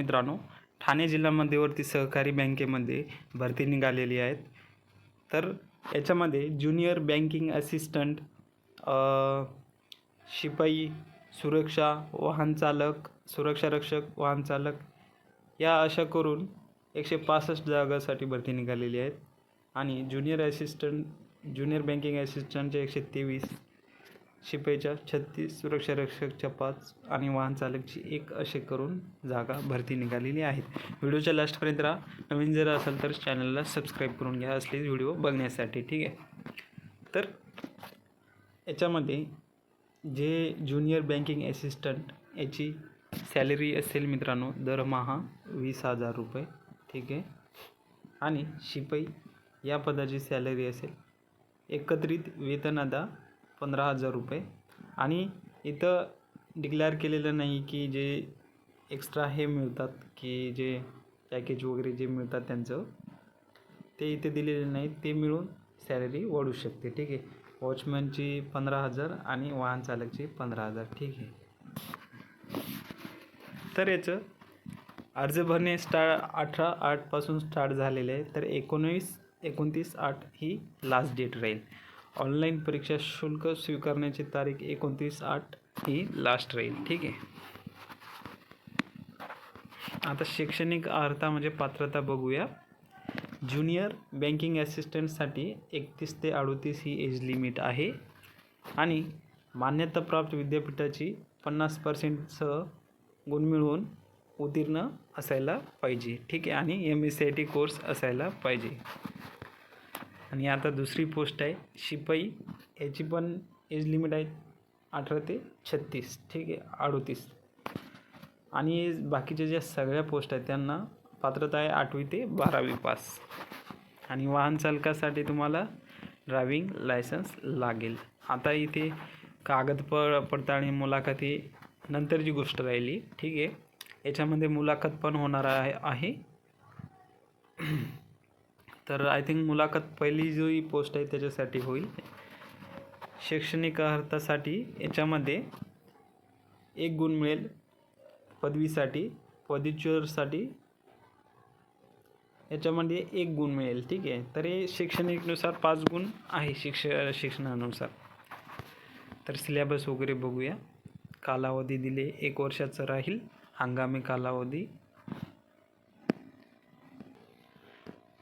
मित्रांनो ठाणे जिल्हा मध्यवर्ती सहकारी बँकेमध्ये भरती निघालेली आहेत. तर याच्यामध्ये ज्युनियर बँकिंग असिस्टंट शिपाई सुरक्षा वाहनचालक सुरक्षारक्षक वाहनचालक या अशा करून एकशे पासष्ट जागासाठी भरती निघालेली आहेत. आणि ज्युनियर असिस्टंट ज्युनियर बँकिंग असिस्टंटचे एकशे तेवीस शिपाईच्या छत्तीस सुरक्षारक्षकच्या पाच आणि वाहन चालकची एक असे करून जागा भरती निघालेली आहेत. व्हिडिओच्या लास्टपर्यंत राहा. नवीन जर असेल तर चॅनलला सबस्क्राईब करून घ्या. असलेच व्हिडिओ बघण्यासाठी ठीक आहे? तर याच्यामध्ये जे ज्युनियर बँकिंग असिस्टंट याची सॅलरी असेल मित्रांनो दरमहा वीस हजार रुपये ठीक आहे? आणि शिपाई या पदाची सॅलरी असेल एकत्रित वेतन अदा पंधरा हजार रुपये. आणि इथं डिक्लेअर केलेलं नाही की जे एक्स्ट्रा हे मिळतात की जे पॅकेज वगैरे जे मिळतात त्यांचं ते इथे दिलेले नाही. ते मिळून सॅलरी वाढू शकते. ठीक आहे? वॉचमॅनची पंधरा हजार आणि वाहन चालकची पंधरा हजार. ठीक आहे? तर याचं अर्ज भरणे स्टार अठरा आठपासून स्टार्ट झालेले आहे. तर एकोणवीस एकोणतीस आठ ही लास्ट डेट राहील. ऑनलाईन परीक्षा शुल्क स्वीकारण्याची तारीख एकोणतीस आठ ही लास्ट राहील. ठीक आहे. आता शैक्षणिक अर्हता म्हणजे पात्रता बघूया. ज्युनियर बँकिंग ॲसिस्टंटसाठी एकतीस ते अडोतीस ही एज लिमिट आहे. आणि मान्यताप्राप्त विद्यापीठाची पन्नास पर्सेंटसह गुण मिळवून उत्तीर्ण असायला पाहिजे. ठीक आहे. आणि M S C I T course असायला पाहिजे. आणि आता दुसरी पोस्ट आहे शिपाई. याची पण एज लिमिट आहे अठरा ते छत्तीस. ठीक आहे अडोतीस. आणि बाकीच्या ज्या सगळ्या पोस्ट आहेत त्यांना पात्रता आहे आठवी ते बारावी पास आणि वाहन चालकासाठी तुम्हाला ड्रायविंग लायसन्स लागेल. आता इथे कागद प पडताळणी मुलाखती नंतरची गोष्ट राहिली ठीक आहे. याच्यामध्ये मुलाखत पण होणार आहे आहे. तर आय थिंक मुलाखत पहिली जी पोस्ट आहे त्याच्यासाठी होईल. शैक्षणिक अर्थासाठी याच्यामध्ये एक गुण मिळेल पदवीसाठी पदवीच्युअरसाठी याच्यामध्ये एक गुण मिळेल ठीक आहे. तर हे शैक्षणिकनुसार पाच गुण आहे शिक्ष शिक्षणानुसार. तर सिलेबस वगैरे बघूया. कालावधी दिले एक वर्षाचं राहील. हंगामी कालावधी.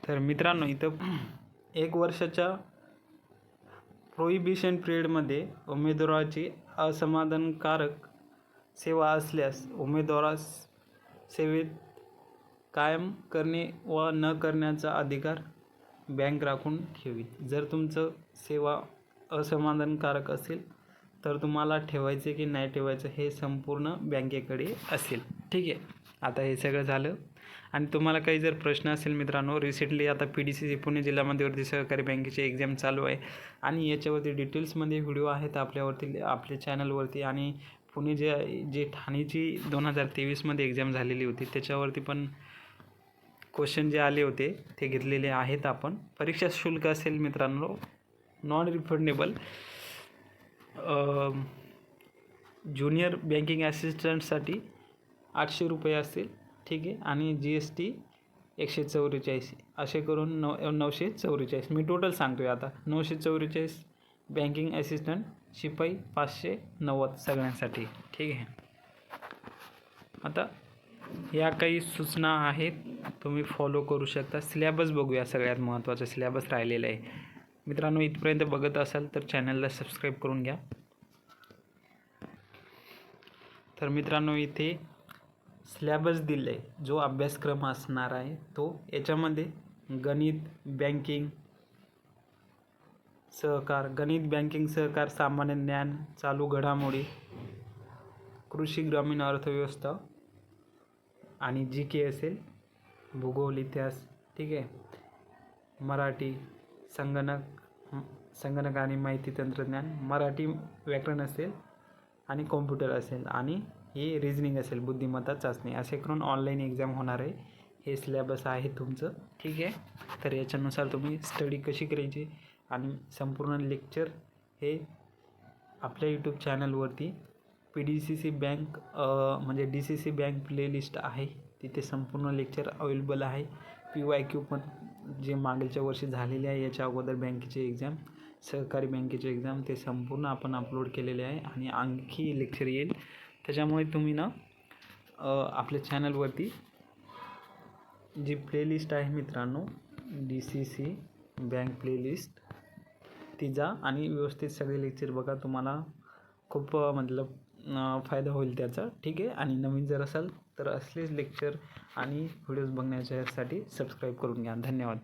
तर मित्रांनो इथं एक वर्षाच्या प्रोहिबिशन पिरियडमध्ये उमेदवाराची असमाधानकारक सेवा असल्यास उमेदवारास सेवेत कायम करणे व न करण्याचा अधिकार बँक राखून ठेवी जर तुमचं सेवा असमाधानकारक असेल तर तुम्हाला ठेवायचे की नाही ठेवायचं हे संपूर्ण बँकेकडे असेल. ठीक आहे. आता हे सगळं झालं. आणि तुम्हाला काही जर प्रश्न असेल मित्रांनो रिसेंटली आता P D C C Pune जिल्ह्यामध्येवरती सहकारी बँकेची एक्झाम चालू आहे. आणि याच्यावरती डिटेल्समध्ये व्हिडिओ आहेत आपल्यावरती आपल्या चॅनलवरती आणि पुणे जे जे ठाणेची दोन हजार तेवीसमध्ये एक्झाम झालेली होती त्याच्यावरती पण क्वेश्चन जे आले होते ते घेतलेले आहेत आपण. परीक्षा शुल्क असेल मित्रांनो नॉन रिफंडेबल ज्युनियर बँकिंग असिस्टंटसाठी आठशे रुपये असतील ठीक आहे. आणि जी एस टी एकशे चौवेचाळीस असे करून नऊ नऊशे चौवेचाळीस. मी टोटल सांगतो आहे आता. नऊशे चौवेचाळीस बँकिंग असिस्टंट शिपाई पाचशे नव्वद सगळ्यांसाठी ठीक आहे. आता या काही सूचना आहेत तुम्ही फॉलो करू शकता. सिलेबस बघूया सगळ्यात महत्त्वाचा सिलेबस राहिलेला आहे. मित्रांनो इथपर्यंत बघत असाल तर चॅनलला सबस्क्राईब करून घ्या. तर मित्रांनो इथे सिलॅबस दिले आहे जो अभ्यासक्रम असणार आहे तो याच्यामध्ये गणित बँकिंग सहकार गणित बँकिंग सहकार सामान्य ज्ञान चालू घडामोडी कृषी ग्रामीण अर्थव्यवस्था आणि जी के असेल भूगोल इतिहास ठीक आहे? मराठी संगणक संगणक आणि माहिती तंत्रज्ञान मराठी व्याकरण असेल आणि कॉम्प्युटर असेल आणि हे रिजनिंग असेल बुद्धिमत्ता चाचणी असे करून ऑनलाईन एक्झाम होणार आहे. हे सिलेबस आहे तुमचं. ठीक आहे? तर याच्यानुसार तुम्ही स्टडी कशी करायची? आणि संपूर्ण लेक्चर हे आपल्या यूट्यूब चॅनलवरती P D C C bank म्हणजे D C C bank playlist आहे. तिथे संपूर्ण लेक्चर अवेलेबल आहे. पी वाय क्यू पण जे मागीलच्या वर्षी झालेले आहे याच्या अगोदर बँकेचे एक्झाम सहकारी बँकेचे एक्झाम ते संपूर्ण आपण अपलोड केलेले आहे. आणि आणखी लेक्चर येईल. त्याच्यामुळे तुम्ही ना आपल्या चॅनलवरती जी प्लेलिस्ट आहे मित्रांनो D C C bank playlist ती जा आणि व्यवस्थित सगळे लेक्चर बघा. तुम्हाला खूप मतलब फायदा होईल त्याचा. ठीक आहे? आणि नवीन जर असाल तर असलेच लेक्चर आणि व्हिडिओज बघण्याच्यासाठी सबस्क्राईब करून घ्या. धन्यवाद.